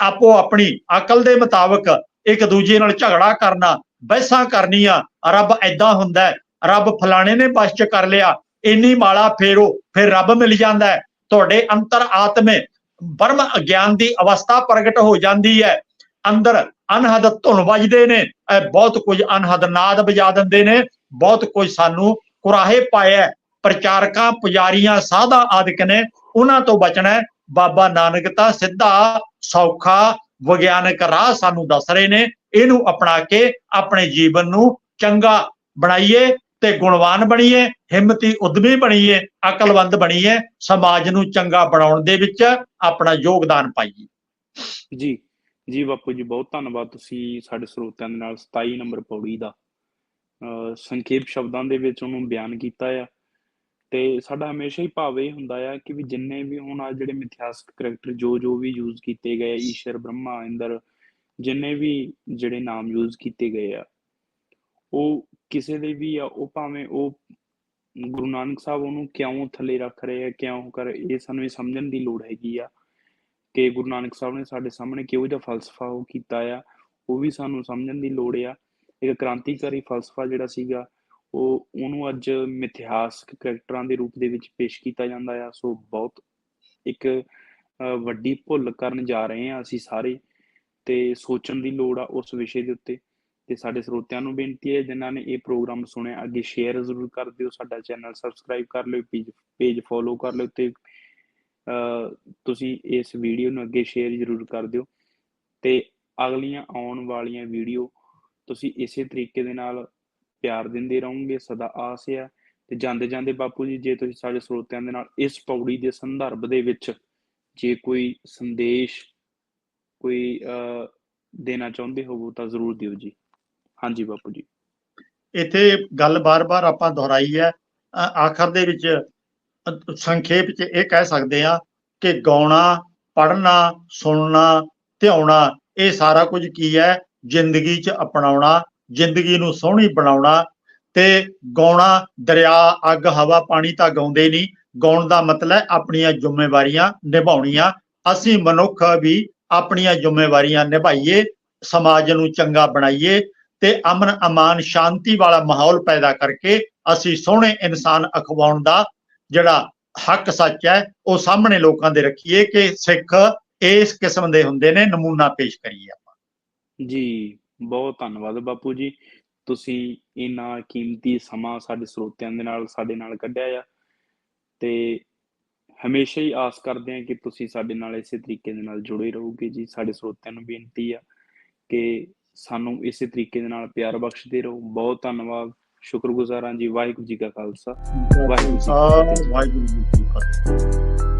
ਆਪੋ ਆਪਣੀ ਅਕਲ ਦੇ ਮੁਤਾਬਕ ਇੱਕ ਦੂਜੇ ਨਾਲ ਝਗੜਾ ਕਰਨਾ, ਬਹਿਸਾਂ ਕਰਨੀਆਂ, ਰੱਬ ਐਦਾਂ ਹੁੰਦਾ ਰੱਬ ਫਲਾਣੇ ਨੇ ਬਸ ਚ ਕਰ ਲਿਆ, ਇੰਨੀ ਮਾਲਾ ਫੇਰੋ, ਫਿਰ ਰੱਬ ਮਿਲ ਜਾਂਦਾ ਤੁਹਾਡੇ ਅੰਤਰ ਆਤਮੇ ਬਰਮ ਅਗਿਆਨ ਦੀ ਅਵਸਥਾ ਪ੍ਰਗਟ ਹੋ ਜਾਂਦੀ ਹੈ। ਅੰਦਰ ਅਨਹਦ ਧੁਨ ਵੱਜਦੇ ਨੇ, ਇਹ ਬਹੁਤ ਕੁਝ ਅਨਹਦ ਨਾਦ ਵਜਾ ਦਿੰਦੇ ਨੇ, ਬਹੁਤ ਕੁਝ ਸਾਨੂੰ ਕੁਰਾਹੇ ਪਾਇਆ ਪ੍ਰਚਾਰਕਾਂ, ਪੁਜਾਰੀਆਂ, ਸਾਧਾ ਆਦਿਕ ਨੇ, ਉਹਨਾਂ ਤੋਂ ਬਚਣਾ ਬਾਬਾ ਨਾਨਕ ਤਾਂ ਸਿੱਧਾ ਸੌਖਾ, ਵਿਗਿਆਨਕ ਰਾਹ ਸਾਨੂੰ ਦੱਸ ਰਹੇ ਨੇ, ਇਹਨੂੰ ਅਪਣਾ ਕੇ ਆਪਣੇ ਜੀਵਨ ਨੂੰ ਚੰਗਾ ਬਣਾਈਏ ਤੇ ਗੁਣਵਾਨ ਬਣੀਏ, ਹਿੰਮਤੀ ਉਦਮੀ ਬਣੀਏ, ਅਕਲਵੰਦ ਬਣੀਏ, ਸਮਾਜ ਨੂੰ ਚੰਗਾ ਬਣਾਉਣ ਦੇ ਵਿੱਚ ਆਪਣਾ ਯੋਗਦਾਨ ਪਾਈਏ। ਜੀ ਜੀ ਬਾਪੂ ਜੀ, ਬਹੁਤ ਧੰਨਵਾਦ ਤੁਸੀਂ ਸਾਡੇ ਸਰੋਤਿਆਂ ਦੇ ਨਾਲ 27 ਨੰਬਰ ਪੌੜੀ ਦਾ ਸੰਖੇਪ ਸ਼ਬਦਾਂ ਦੇ ਵਿੱਚ ਉਹਨੂੰ ਬਿਆਨ ਕੀਤਾ ਆ। ਤੇ ਸਾਡਾ ਹਮੇਸ਼ਾ ਹੀ ਭਾਵ ਇਹ ਹੁੰਦਾ ਆ ਕਿ ਵੀ ਜਿੰਨੇ ਵੀ ਹੁਣ ਆ ਜਿਹੜੇ ਮਿਥਿਹਾਸਕ ਕਰੈਕਟਰ ਜੋ ਜੋ ਵੀ ਯੂਜ਼ ਕੀਤੇ ਗਏ ਈਸ਼ਰ, ਬ੍ਰਹਮਾ, ਇੰਦਰ, ਜਿੰਨੇ ਵੀ ਜਿਹੜੇ ਨਾਮ ਯੂਜ਼ ਕੀਤੇ ਗਏ ਆ, ਉਹ ਕਿਸੇ ਦੇ ਵੀ ਆ, ਉਹ ਭਾਵੇਂ ਉਹ ਗੁਰੂ ਨਾਨਕ ਸਾਹਿਬ ਉਹਨੂੰ ਕਿਉਂ ਥੱਲੇ ਰੱਖ ਰਹੇ ਆ, ਕਿਉਂ ਕਰ, ਇਹ ਸਾਨੂੰ ਇਹ ਸਮਝਣ ਦੀ ਲੋੜ ਹੈਗੀ ਆ ਕਿ ਗੁਰੂ ਨਾਨਕ ਸਾਹਿਬ ਨੇ ਸਾਡੇ ਸਾਹਮਣੇ ਕਿਹੋ ਜਿਹਾ ਫਲਸਫਾ ਉਹ ਕੀਤਾ ਆ, ਉਹ ਵੀ ਸਾਨੂੰ ਸਮਝਣ ਦੀ ਲੋੜ ਆ। ਇੱਕ ਕ੍ਰਾਂਤੀਕਾਰੀ ਫਲਸਫਾ ਜਿਹੜਾ ਸੀਗਾ, ਉਹ, ਉਹਨੂੰ ਅੱਜ ਮਿਥਿਹਾਸਕ ਕਰੈਕਟਰਾਂ ਦੇ ਰੂਪ ਦੇ ਵਿੱਚ ਪੇਸ਼ ਕੀਤਾ ਜਾਂਦਾ ਆ। ਸੋ ਬਹੁਤ ਇੱਕ ਵੱਡੀ ਭੁੱਲ ਕਰਨ ਜਾ ਰਹੇ ਹਾਂ ਅਸੀਂ ਸਾਰੇ ਤੇ ਸੋਚਣ ਦੀ ਲੋੜ ਆ ਉਸ ਵਿਸ਼ੇ ਦੇ ਉੱਤੇ। ਤੇ ਸਾਡੇ ਸਰੋਤਿਆਂ ਨੂੰ ਬੇਨਤੀ ਹੈ ਜਿਨ੍ਹਾਂ ਨੇ ਇਹ ਪ੍ਰੋਗਰਾਮ ਸੁਣਿਆ ਅੱਗੇ ਸ਼ੇਅਰ ਜ਼ਰੂਰ ਕਰ ਦਿਓ ਸਾਡਾ ਚੈਨਲ ਸਬਸਕ੍ਰਾਈਬ ਕਰ ਲਿਓ ਪੇਜ ਪੇਜ ਫੋਲੋ ਕਰ ਲਿਓ ਤੇ ਤੁਸੀਂ ਇਸ ਵੀਡੀਓ ਨੂੰ ਅੱਗੇ ਸ਼ੇਅਰ ਜ਼ਰੂਰ ਕਰ ਦਿਓ। ਤੇ ਅਗਲੀਆਂ ਆਉਣ ਵਾਲੀਆਂ ਵੀਡੀਓ ਤੁਸੀਂ ਇਸੇ ਤਰੀਕੇ ਦੇ ਨਾਲ ਪਿਆਰ ਦਿੰਦੇ ਰਹੋਗੇ ਸਦਾ ਆਸ ਹੈ। ਤੇ ਜਾਂਦੇ ਜਾਂਦੇ ਬਾਪੂ ਜੀ ਜੇ ਤੁਸੀਂ ਸਾਡੇ ਸਰੋਤਿਆਂ ਦੇ ਨਾਲ ਇਸ ਪੌੜੀ ਦੇ ਸੰਦਰਭ ਦੇ ਵਿੱਚ ਜੇ ਕੋਈ ਸੰਦੇਸ਼ ਕੋਈ ਅਹ, ਦੇਣਾ ਚਾਹੁੰਦੇ ਹੋਵੋ ਤਾਂ ਜ਼ਰੂਰ ਦਿਓ ਜੀ। ਹਾਂਜੀ ਬਾਪੂ ਜੀ। ਇੱਥੇ ਗੱਲ ਬਾਰ-ਬਾਰ ਆਪਾਂ ਦੁਹਰਾਈ ਹੈ। ਆਖਰ ਦੇ ਵਿੱਚ ਸੰਖੇਪ 'ਚ ਇਹ ਕਹਿ ਸਕਦੇ ਆ ਕਿ ਗਾਉਣਾ, ਪੜ੍ਹਨਾ, ਸੁਣਨਾ, ਧਿਆਉਣਾ, ਇਹ ਸਾਰਾ ਕੁਝ ਕੀ ਹੈ? ਜ਼ਿੰਦਗੀ 'ਚ ਅਪਣਾਉਣਾ, ਜ਼ਿੰਦਗੀ ਨੂੰ ਸੋਹਣੀ ਬਣਾਉਣਾ ਤੇ ਗਾਉਣਾ ਦਰਿਆ, ਅੱਗ, ਹਵਾ, ਪਾਣੀ ਤਾਂ ਗਾਉਂਦੇ ਨਹੀਂ। ਗਾਉਣ ਦਾ ਮਤਲਬ ਆਪਣੀਆਂ ਜ਼ਿੰਮੇਵਾਰੀਆਂ ਨਿਭਾਉਣੀਆਂ। ਅਸੀਂ ਮਨੁੱਖ ਵੀ ਆਪਣੀਆਂ ਜ਼ਿੰਮੇਵਾਰੀਆਂ ਨਿਭਾਈਏ, ਸਮਾਜ ਨੂੰ ਚੰਗਾ ਬਣਾਈਏ ਤੇ ਅਮਨ ਅਮਾਨ ਸ਼ਾਂਤੀ ਵਾਲਾ ਮਾਹੌਲ ਪੈਦਾ ਕਰਕੇ ਅਸੀਂ ਸੋਹਣੇ ਇਨਸਾਨ ਅਖਵਾਉਣ ਦਾ ਜਿਹੜਾ ਹੱਕ ਸੱਚ ਹੈ, ਉਹ ਸਾਹਮਣੇ ਲੋਕਾਂ ਦੇ ਰੱਖੀਏ ਕਿ ਸਿੱਖ ਇਸ ਕਿਸਮ ਦੇ ਹੁੰਦੇ ਨੇ, ਨਮੂਨਾ ਪੇਸ਼ ਕਰੀਏ ਆਪਾਂ। ਜੀ, ਬਹੁਤ ਧੰਨਵਾਦ ਬਾਪੂ ਜੀ। ਤੁਸੀਂ ਇੰਨਾ ਕੀਮਤੀ ਸਮਾਂ ਸਾਡੇ ਸਰੋਤਿਆਂ ਦੇ ਨਾਲ, ਸਾਡੇ ਨਾਲ ਕੱਢਿਆ ਆ। ਤੇ ਹਮੇਸ਼ਾ ਹੀ ਆਸ ਕਰਦੇ ਹਾਂ ਕਿ ਤੁਸੀਂ ਸਾਡੇ ਨਾਲ ਇਸੇ ਤਰੀਕੇ ਦੇ ਨਾਲ ਜੁੜੇ ਰਹੋਗੇ ਜੀ। ਸਾਡੇ ਸਰੋਤਿਆਂ ਨੂੰ ਬੇਨਤੀ ਆ ਕਿ ਸਾਨੂੰ ਇਸੇ ਤਰੀਕੇ ਦੇ ਨਾਲ ਪਿਆਰ ਬਖਸ਼ਦੇ ਰਹੋ। ਬਹੁਤ ਧੰਨਵਾਦ। ਸ਼ੁਕਰਗੁਜ਼ਾਰਾਂ ਜੀ। ਵਾਹਿਗੁਰੂ ਜੀ ਕਾ ਖਾਲਸਾ। ਵਾਹਿਗੁਰੂ ਜੀ ਕੀ ਫਤਿਹ। ਵਾਹਿਗੁਰੂ ਜੀ